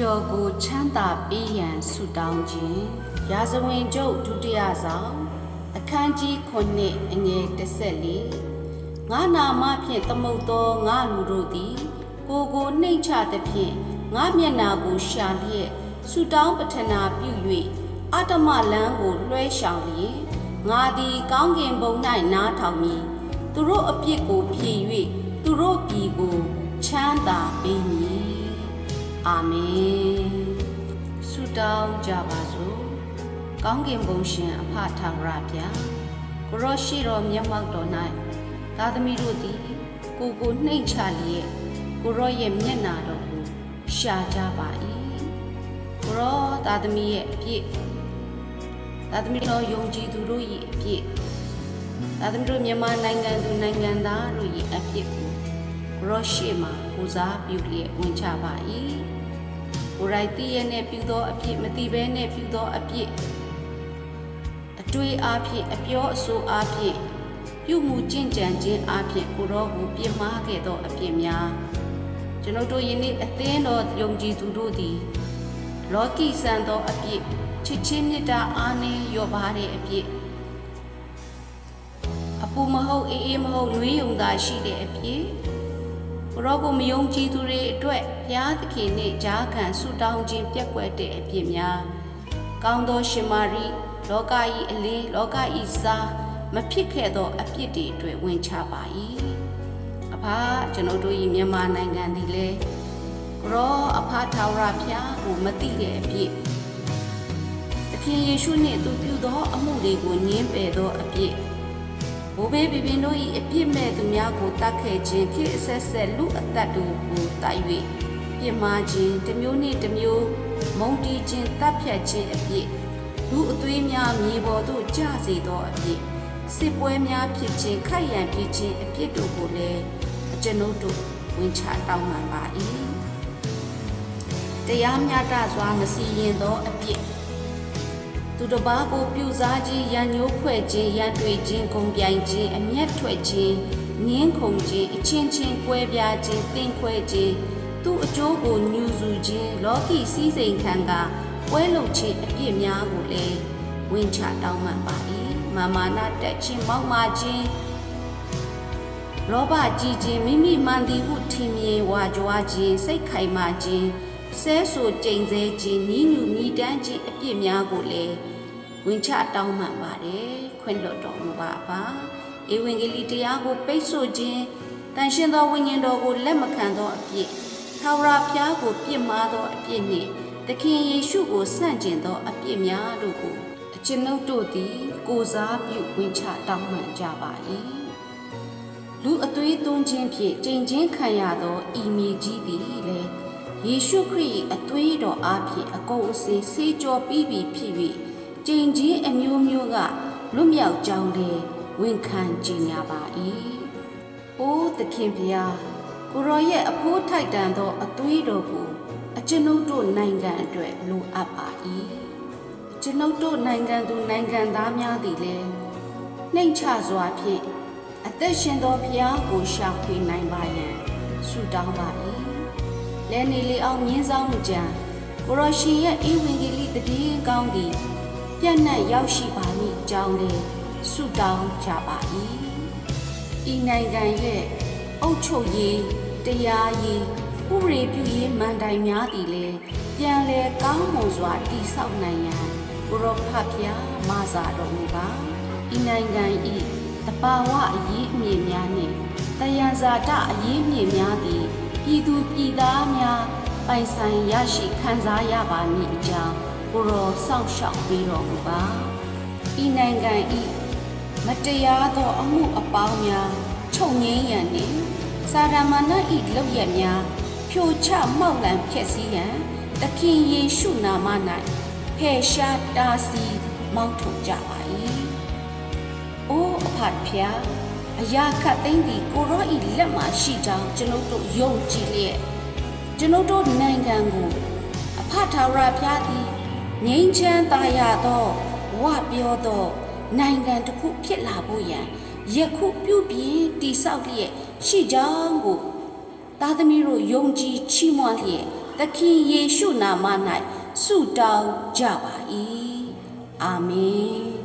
တော်ကိုချမ်းသာပေးရန်ဆုတောင်းခြင်းရာဇဝင်ကျုပ်ဒုတိယဆောင်အခန်းကြီး9အငယ်14ငါနာမဖြင့်သမုတ်သောငါလူတို့သည် ကိုယ်ကိုနှိမ့်ချသဖြင့်ငါမျက်နာကိုရှာလျက်ဆုတောင်းပတနာပြု၍အတ္တမလန်းကိုလွှဲရှောင်လျင်ငါသည်ကောင်းကင်ဘုံ၌နားထောင်မည်သူတို့အပြစ်ကိုဖြေ၍သူတို့ပြည်ကိုချမ်းသာပေးမည် အာမင်ဆုတောင်းကြပါစို့ကောင်းကင်ဘုံရှင်အဖထာဝရဗျာကိုရောရှိတော်မျက်မှောက်တော်၌သာသမီတို့သည်ကိုကိုနှိမ့်ချလျက်ကိုရောရဲ့မျက်နာတော်ကိုရှာကြပါ၏ကိုရောသာသမီရဲ့အပြစ်သာသမီတော်ယုံကြည်သူတို့၏အပြစ်သာသမီတို့မြန်မာနိုင်ငံသူနိုင်ငံသားတို့၏အပြစ်ကိုကို ရောရှေ့မှာကိုစားပြုလျက်ဝင်ချပါ၏ကိုယ်ရိုက်တည်ရနဲ့ပြုသောအဖြစ်မတိဘဲနဲ့ပြုသောအဖြစ်အတွေ့အဖြစ်အပြောအဆိုအဖြစ်ပြုမှုကျင့်ကြံခြင်းအဖြစ်ကိုရောကိုပြစ်မှားခဲ့သောအဖြစ်များကျွန်ုပ်တို့ယနေ့အသင်းတော်ယုံကြည်သူတို့သည်လောကီဆန်သောအဖြစ်ချစ်ချင်းမေတ္တာအားနည်းလျော့ပါတဲ့အဖြစ်အပူမဟုတ်အေးအေးမဟုတ်နှွေးယုံသာရှိတဲ့အဖြစ် ကိုရောကိုမယုံကြည်သူတွေအတွက်ဘုရားသခင်နှင့်ဂျားခံဆုတောင်းခြင်းပြက်ကွက်တဲ့အဖြစ်များကောင်းသောရှင်မာရိလောကဤအလင်းလောကဤစားမဖြစ်ခဲ့သောအပြစ်တွေအတွက်ဝင်ချပါ၏အဖာကျွန်ုပ်တို့ဤမြန်မာနိုင်ငံသည်လေကိုရောအဖာထာဝရဘုရားကိုမသိတဲ့အဖြစ်သခင်ယေရှုနှင့်သူပြုသောအမှုတွေကိုညှင်းပယ်သောအဖြစ် ဘိုးဘေးဘီဘင်တို့၏အပြစ်မဲ့သူများကိုတတ်ခဲ့ခြင်းဖြစ်အဆက်ဆက်လူအသက်တို့ကိုတိုက်၍ပြစ်မှားခြင်းတစ်မျိုးနှင့်တစ်မျိုးမုံတီးခြင်းတပ်ဖြတ်ခြင်းအပြစ်လူအသွေးများမြေပေါ်သို့ကျစေသောအပြစ်စစ်ပွဲများဖြစ်ခြင်းခိုက်ရန်ဖြစ်ခြင်းအပြစ်တို့ကိုလည်းအကျွန်ုပ်တို့ဝင်ချတောင်းပန်ပါ၏တရားမျှတစွာမစီရင်သောအပြစ် သူတစ်ပါးကိုပြူစားခြင်းရန်ညိုးဖွဲ့ခြင်းရန်တွေ့ခြင်းဂုံပြိုင်ခြင်းအမျက်ထွက်ခြင်းငင်းခုန်ခြင်းအချင်းချင်းကွဲပြားခြင်းတင်ခွဲခြင်းသူ့အကျိုးကိုညှူဆူခြင်းလောကီစည်းစိမ်ခံကပွဲလုံခြင်းအပြစ်များကိုလည်းဝင်ချတောင်းပန်ပါ၏မာမာနာတက်ခြင်းမောက်မာခြင်းလောဘကြီးခြင်းမိမိမှန်သည်ဟုထင်မြင်ဝါကြွားခြင်းစိတ်ခိုင်မာခြင်း ဆဲဆူကြိမ်ဆဲခြင်းနီးညူမြည်တမ်းခြင်းအပြစ်များကိုလည်းဝင်ချတောင်းပန်ပါတယ်ခွင့်လွှတ်တော်မူပါပါဧဝံဂေလိတရားကိုပိတ်ဆို့ခြင်းတန်ရှင်းသောဝိညာဉ်တော်ကိုလက်မခံသောအပြစ်ထာဝရဘုရားကိုပြစ်မှားသောအပြစ်နှင့်သခင်ယေရှုကိုဆန့်ကျင်သောအပြစ်များတို့ကိုအကျွန်ုပ်တို့သည်ကိုစားပြုဝင်ချတောင်းပန်ကြပါ၏လူအသွေးသွင်းခြင်းဖြင့်ကြင်ချင်းခံရသောဤမြေကြီးသည်လည်း ယေရှုခရစ်၏အသွေးတော်အားဖြင့်အကုန်အစင်ဆေးကြောပြီးပြီဖြစ်၍ကြင်ချင်းအမျိုးမျိုးကလွတ်မြောက်ကြောင်းလည်းဝန်ခံကြည်ညာပါ၏။အိုးသခင်ဖျားကိုရောရဲ့အဖိုးထိုက်တန်သောအသွေးတော်ကိုအကျွန်ုပ်တို့နိုင်ငံအတွက်လိုအပ်ပါ၏။အကျွန်ုပ်တို့နိုင်ငံသူနိုင်ငံသားများသည်လည်းနှိမ်ချစွာဖြင့်အသက်ရှင်သောဖျားကိုရှာဖွေနိုင်ပါရန်ဆုတောင်းပါ၏။ လဲနေလေအောင်မြင်းဆောင်မှုကြံကိုရောရှင်ရဲ့ဧဝံဂေလိတည်င်းကောင်းသည်ပြန့်နှံ့ရောက်ရှိပါမည်အကြောင်းလေးဆုတောင်းကြပါ၏ဤနိုင်ငံရဲ့အုတ်ချုပ်ရေးတရားရေးဥပဒေပြုရေးမန်တိုင်များသည်လည်းပြန်လဲကောင်းမွန်စွာတည်ဆောက်နိုင်ရန်ကိုရောဖဖျားမဆာတော်မူပါဤနိုင်ငံဤတဘာဝအရေးအမြင့်များနှင့်တယံဇာတအရေးအမြင့်များသည် ပြည်သူပြည်သားများပိုင်ဆိုင်ရရှိခံစားရပါမည်အကြောင်းကိုရောစောင့်ရှောက်ပေးတော်မူပါဤနိုင်ငံဤမတရားသောအမှုအပေါင်းများချုပ်ငင်းရန်နှင့်စာရမဏဤလောက်ရများဖြိုချမှောက်လံဖျက်ဆီးရန်သခင်ယေရှုနာမ၌ဖယ်ရှားတားဆီးမောင်းထုတ်ကြပါ၏အိုးအဖတ်ဖျား အရာခတ်သိမ့်ပြီးကိုရောဤလက်မှရှိကြောင်းကျွန်ုပ်တို့ယုံကြည်လျက်ကျွန်ုပ်တို့နိုင်ငံကိုအဖထာဝရဘုရားသည်ငြိမ်းချမ်းသာရသောဝပြောသောနိုင်ငံတစ်ခုဖြစ်လာဖို့ရန်ယခုပြုပြင်တိဆောက်လျက်ရှိကြောင်းကိုသားသမီးတို့ယုံကြည်ချီးမွမ်းလျက်သခင်ယေရှုနာမ၌ဆုတောင်းကြပါ၏အာမင်